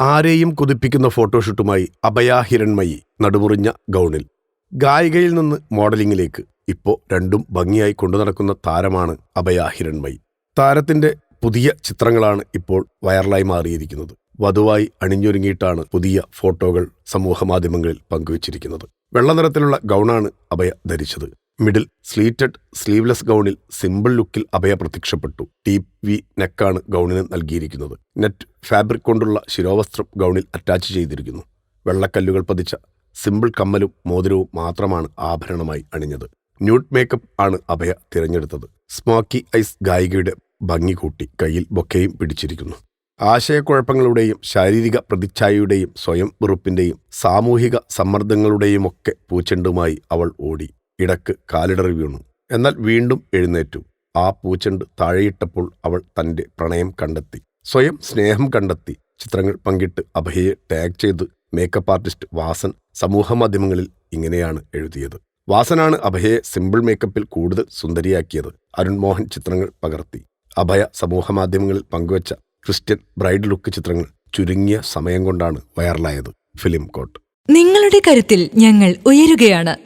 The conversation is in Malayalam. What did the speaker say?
ആരെയും കുതിപ്പിക്കുന്ന ഫോട്ടോഷൂട്ടുമായി അഭയ ഹിരൺമയി നടുമുറിഞ്ഞ ഗൗണിൽ. ഗായികയിൽ നിന്ന് മോഡലിംഗിലേക്ക്. ഇപ്പോൾ രണ്ടും ഭംഗിയായി കൊണ്ടുനടക്കുന്ന താരമാണ് അഭയ ഹിരൺമയി. താരത്തിന്റെ പുതിയ ചിത്രങ്ങളാണ് ഇപ്പോൾ വൈറലായി മാറിയിരിക്കുന്നത്. വധുവായി അണിഞ്ഞൊരുങ്ങിയിട്ടാണ് പുതിയ ഫോട്ടോകൾ സമൂഹമാധ്യമങ്ങളിൽ പങ്കുവച്ചിരിക്കുന്നത്. വെള്ള നിറത്തിലുള്ള ഗൗണാണ് അഭയ ധരിച്ചത്. മിഡിൽ സ്ലീറ്റഡ് സ്ലീവ്ലെസ് ഗൗണിൽ സിമ്പിൾ ലുക്കിൽ അഭയ പ്രത്യക്ഷപ്പെട്ടു. ടീപ്പ് വി നെക്കാണ് ഗൗണിന് നൽകിയിരിക്കുന്നത്. നെറ്റ് ഫാബ്രിക് കൊണ്ടുള്ള ശിരോവസ്ത്രം ഗൗണിൽ അറ്റാച്ച് ചെയ്തിരിക്കുന്നു. വെള്ളക്കല്ലുകൾ പതിച്ച സിമ്പിൾ കമ്മലും മോതിരവും മാത്രമാണ് ആഭരണമായി അണിഞ്ഞത്. ന്യൂഡ് മേക്കപ്പ് ആണ് അഭയ തിരഞ്ഞെടുത്തത്. സ്മോക്കി ഐസ് ഗായികയുടെ ഭംഗി കൂട്ടി കയ്യിൽ ബൊക്കയും പിടിച്ചിരിക്കുന്നു. ആശയക്കുഴപ്പങ്ങളുടെയും ശാരീരിക പ്രതിച്ഛായയുടെയും സ്വയം വെറുപ്പിന്റെയും സാമൂഹിക സമ്മർദ്ദങ്ങളുടെയുമൊക്കെ പൂച്ചെണ്ടുമായി അവൾ ഓടി. ഇടയ്ക്ക് കാലിടറി വീണു. എന്നാൽ വീണ്ടും എഴുന്നേറ്റു. ആ പൂച്ചെണ്ട് താഴെയിട്ടപ്പോൾ അവൾ തന്റെ പ്രണയം കണ്ടെത്തി. സ്വയം സ്നേഹം കണ്ടെത്തി. ചിത്രങ്ങൾ പങ്കിട്ട് അഭയെ ടാഗ് ചെയ്ത് മേക്കപ്പ് ആർട്ടിസ്റ്റ് വാസൻ സമൂഹമാധ്യമങ്ങളിൽ ഇങ്ങനെയാണ് എഴുതിയത്. വാസനാണ് അഭയയെ സിമ്പിൾ മേക്കപ്പിൽ കൂടുതൽ സുന്ദരിയാക്കിയത്. അരുൺമോഹൻ ചിത്രങ്ങൾ പകർത്തി. അഭയ സമൂഹമാധ്യമങ്ങളിൽ പങ്കുവച്ച ക്രിസ്ത്യൻ ബ്രൈഡ് ലുക്ക് ചിത്രങ്ങൾ ചുരുങ്ങിയ സമയം കൊണ്ടാണ് വൈറലായത് ഫിലിം കോട്ട്. നിങ്ങളുടെ കരുത്തിൽ ഞങ്ങൾ ഉയരുകയാണ്.